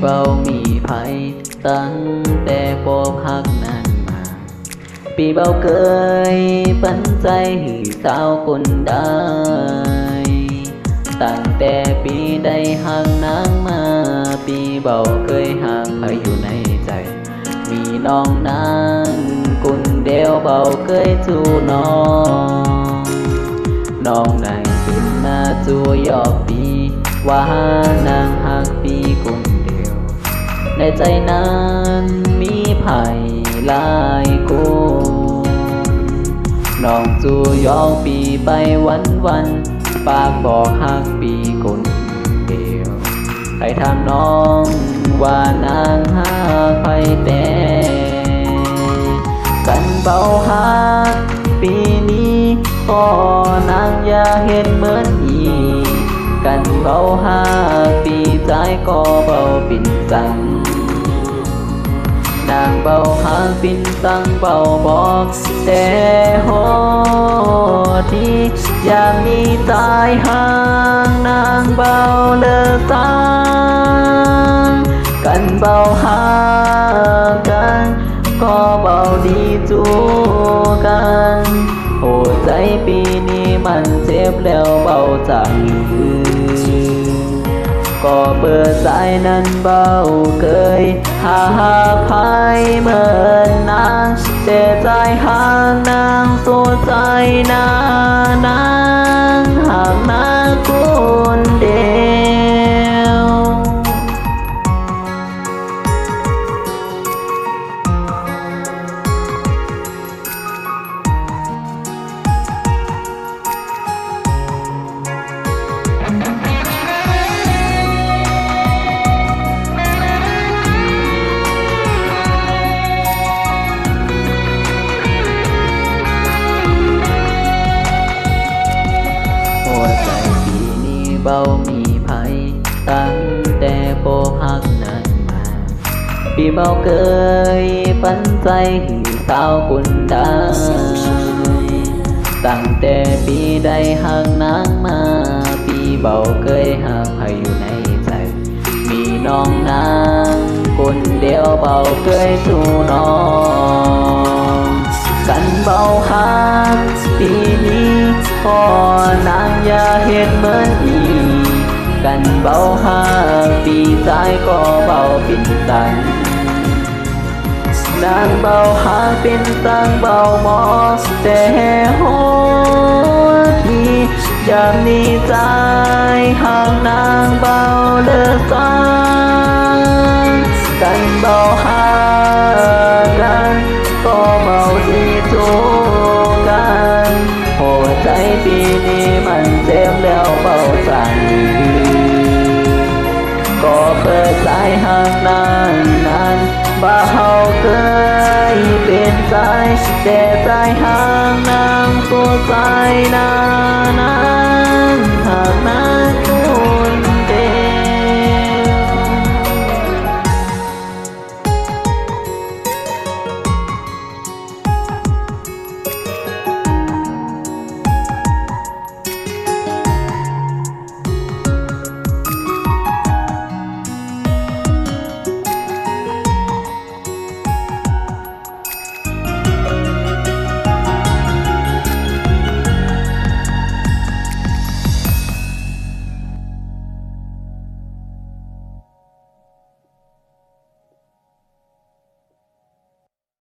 เบามีไผตั้งแต่พบหักนั้นมา ปีเบาเคยปันใจให้สาวคนได้ ตั้งแต่ปีได้ห่างนางมา ปีเบาเคยห่างไปอยู่ในใจ มีน้องนางคนเดียวเบาเคยจูน้อง น้องนางเป็นนาจูยอกปีว่านางหักปีคน ในใจนั้นมีไผ่หลายคนน้องจูยองปีไปวันวันปากบอกหักปีคนเดียวใครถามน้องว่านางหักไผ่แต่กันเบาหักปีนี้ก็นางอย่าเห็นเหมือนอีกกันเบาหักปีใจก็เบาปิ่นสัง นางเบาหางปินตั้งเบาบอกแต่หอที่อย่างนี้ตายห่างนางเบาเลิกตังกันเบาหางกันก็เบาดีจูกันโอ้ใจปีนี้มันเจ็บแล้วเบาจัง ก็เปิดใจนั้นเบาเคยหาภายเหมือนนางแต่ใจห่างนางตัวใจนานา เบามีภัยตั้งแต่โปพักนั้นมาปีเบาเคยปันใจให้สาวคนได้ตั้งแต่ปีได้ห่างนางมาปีเบาเคยห่างให้อยู่ในใจ มีน้องนางคนเดียวเบาเคยสู้น้องกันเบาหักปีนี้พอนางอย่าเห็นเหมือนอี กันเบาห้าปีตายก็เบาปินตังนางเบาหาเป็นตังเบาหมอแต่หัวที่ยามนี้ใจห่างนางเบา ก็เปิดใจห่างนานนานบ่าเฮาเคยเป็นใจแต่ใจห่างนางตัวใจนานาน